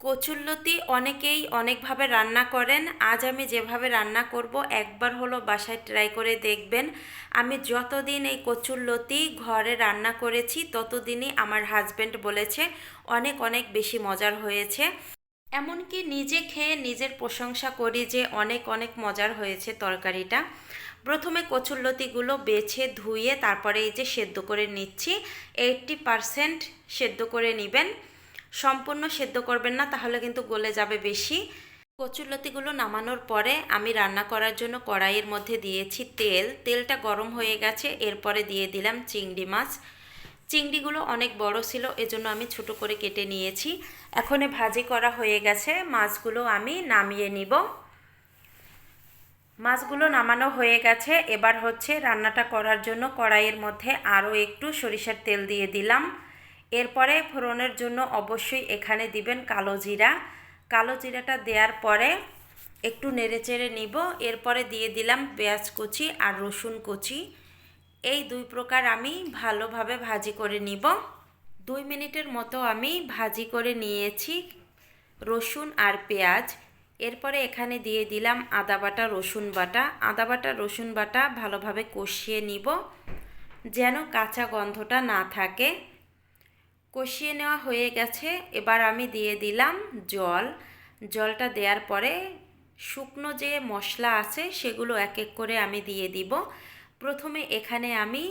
কচুরলতি অনেকেই অনেকভাবে রান্না করেন। আজ আমি যেভাবে রান্না করব, একবার হলো বাসায় ট্রাই করে দেখবেন। আমি যতদিন এই কচুরলতি ঘরে রান্না করেছি, ততদিনই আমার হাজব্যান্ড বলেছে, অনেক অনেক বেশি মজার হয়েছে। এমনকি নিজে খেয়ে নিজের প্রশংসা করি যে অনেক অনেক মজার হয়েছে তরকারিটা। প্রথমে কচুরলতিগুলো বেছে ধুয়ে তারপরে এই যে সেদ্ধ করে নিচ্ছি এইটটি পারসেন্ট সেদ্ধ করে নেবেন। সম্পূর্ণ সেদ্ধ করবেন না, তাহলে কিন্তু গলে যাবে বেশি। কচুরলতিগুলো নামানোর পরে আমি রান্না করার জন্য কড়াইয়ের মধ্যে দিয়েছি তেল। তেলটা গরম হয়ে গেছে, এরপরে দিয়ে দিলাম চিংড়ি মাছ। চিংড়িগুলো অনেক বড় ছিল, এজন্য আমি ছোট করে কেটে নিয়েছি। এখন ভাজি করা হয়ে গেছে, মাছগুলো আমি নামিয়ে নিব। মাছগুলো নামানো হয়ে গেছে, এবার হচ্ছে রান্নাটা করার জন্য কড়াইয়ের মধ্যে আরও একটু সরিষার তেল দিয়ে দিলাম। এরপরে ফোড়নের জন্য অবশ্যই এখানে দিবেন কালো জিরা। কালো জিরাটা দেওয়ার পরে একটু নেড়েচেড়ে নিব। এরপরে দিয়ে দিলাম পেঁয়াজ কুচি আর রসুন কুচি। এই দুই প্রকার আমি ভালোভাবে ভাজি করে নিব। দুই মিনিটের মতো আমি ভাজি করে নিয়েছি রসুন আর পেঁয়াজ। এরপরে এখানে দিয়ে দিলাম আদা বাটা, রসুন বাটা। আদা বাটা, রসুন বাটা ভালোভাবে কষিয়ে নিব। যেন কাঁচা গন্ধটা না থাকে। কষিয়ে নেওয়া হয়ে গেছে। এবার আমি দিয়ে দিলাম জল। জলটা দেওয়ার পরে শুকনো যে মশলা আছে সেগুলো এক এক করে আমি দিয়ে দিব। প্রথমে এখানে আমি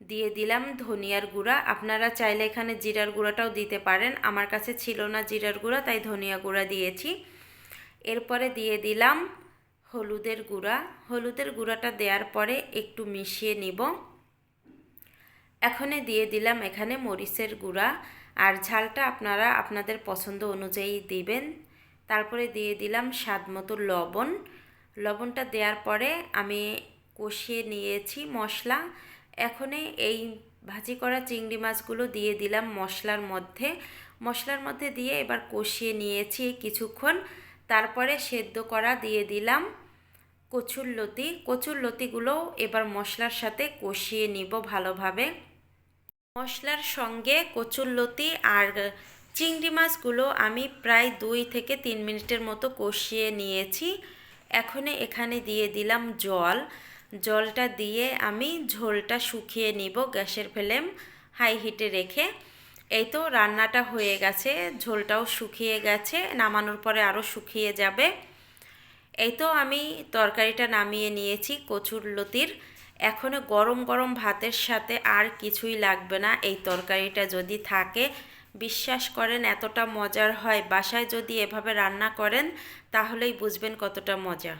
দিয়ে দিলাম ধনিয়ার গুঁড়া। আপনারা চাইলে এখানে জিরার গুঁড়াটাও দিতে পারেন। আমার কাছে ছিল না জিরার গুঁড়া, তাই ধনিয়া গুঁড়া দিয়েছি। এরপরে দিয়ে দিলাম হলুদের গুঁড়া। হলুদের গুঁড়াটা দেওয়ার পরে একটু মিশিয়ে নিব। এখানে দিয়ে দিলাম এখানে মরিচের গুঁড়া। আর ঝালটা আপনারা আপনাদের পছন্দ অনুযায়ী দিবেন। তারপরে দিয়ে দিলাম স্বাদ মতো লবণ। লবণটা দেওয়ার পরে আমি কষিয়ে নিয়েছি মশলা। এখনে এই ভাজি করা চিংড়ি মাছগুলো দিয়ে দিলাম মশলার মধ্যে। মশলার মধ্যে দিয়ে এবার কষিয়ে নিয়েছি কিছুক্ষণ। তারপরে সেদ্ধ করা দিয়ে দিলাম। কচুর লতি কচুর লতিগুলো এবার মশলার সাথে কষিয়ে নিব ভালোভাবে। মশলার সঙ্গে কচুরলতি আর চিংড়ি মাছগুলো আমি প্রায় দুই থেকে তিন মিনিটের মতো কষিয়ে নিয়েছি। এখন এখানে দিয়ে দিলাম জল। জলটা দিয়ে আমি ঝোলটা শুকিয়ে নিব গ্যাসের ফ্লেম হাই হিটে রেখে। এই তো রান্নাটা হয়ে গেছে, ঝোলটাও শুকিয়ে গেছে, নামানোর পরে আরও শুকিয়ে যাবে। এই তো আমি তরকারিটা নামিয়ে নিয়েছি কচুর লতির। এখনও গরম গরম ভাতের সাথে আর কিছুই লাগবে না। এই তরকারিটা যদি থাকে, বিশ্বাস করেন এতটা মজার হয়। বাসায় যদি এভাবে রান্না করেন, তাহলেই বুঝবেন কতটা মজা।